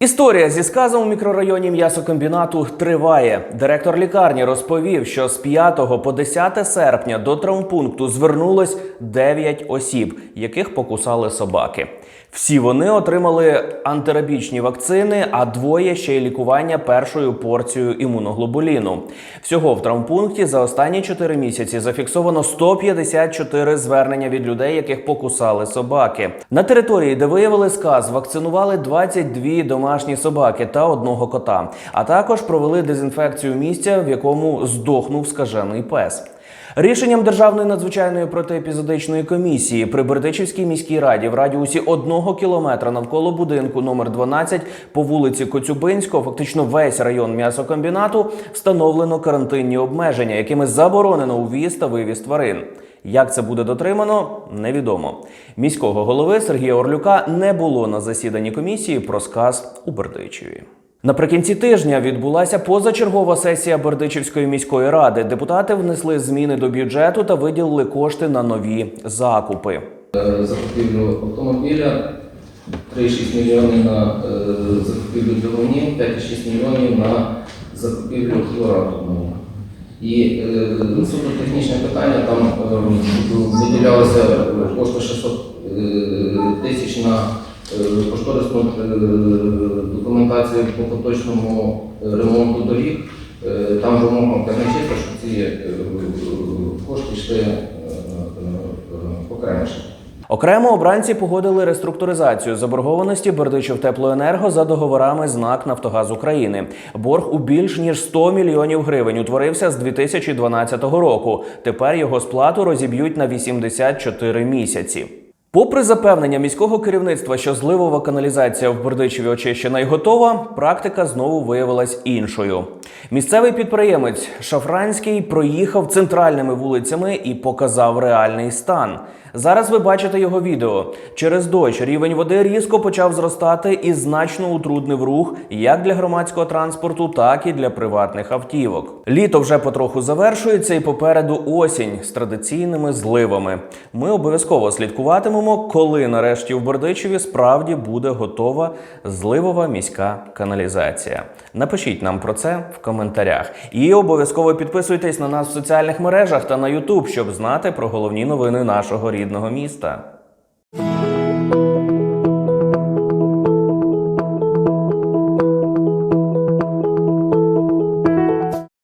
Історія зі сказом у мікрорайоні м'ясокомбінату триває. Директор лікарні розповів, що з 5 по 10 серпня до травмпункту звернулось 9 осіб, яких покусали собаки. Всі вони отримали антирабічні вакцини, а двоє ще й лікування першою порцією імуноглобуліну. Всього в травмпункті за останні 4 місяці зафіксовано 154 звернення від людей, яких покусали собаки. На території, де виявили сказ, вакцинували 22 домашні собаки та одного кота, а також провели дезінфекцію місця, в якому здохнув скажений пес. Рішенням Державної надзвичайної протиепізодичної комісії при Бердичівській міській раді в радіусі одного кілометра навколо будинку номер 12 по вулиці Коцюбинського, фактично весь район м'ясокомбінату, встановлено карантинні обмеження, якими заборонено увіз та вивіз тварин. Як це буде дотримано, невідомо. Міського голови Сергія Орлюка не було на засіданні комісії про сказ у Бердичеві. Наприкінці тижня відбулася позачергова сесія Бердичівської міської ради. Депутати внесли зміни до бюджету та виділили кошти на нові закупи. Е, закупівлю автомобіля, 3,6 мільйонів на е, закупівлю двигунів, 5,6 мільйонів на закупівлю хлорату. І е, суто технічне питання, там виділялося кошти 600 е, тисяч на кошторисну е, документацію по поточному е, ремонту доріг. Е, Там вимога казначейства, щоб ці е, кошти йшли е, е, окремо. Окремо обранці погодили реструктуризацію заборгованості Бердичів Теплоенерго за договорами з НАК Нафтогаз України. Борг у більш ніж 100 мільйонів гривень утворився з 2012 року. Тепер його сплату розіб'ють на 84 місяці. Попри запевнення міського керівництва, що зливова каналізація в Бердичеві очищена і готова, практика знову виявилась іншою. Місцевий підприємець Шафранський проїхав центральними вулицями і показав реальний стан. Зараз ви бачите його відео. Через дощ рівень води різко почав зростати і значно утруднив рух як для громадського транспорту, так і для приватних автівок. Літо вже потроху завершується, і попереду осінь з традиційними зливами. Ми обов'язково слідкуватимемо, коли нарешті в Бердичеві справді буде готова зливова міська каналізація. Напишіть нам про це в коментарях. І обов'язково підписуйтесь на нас в соціальних мережах та на YouTube, щоб знати про головні новини нашого рідного міста.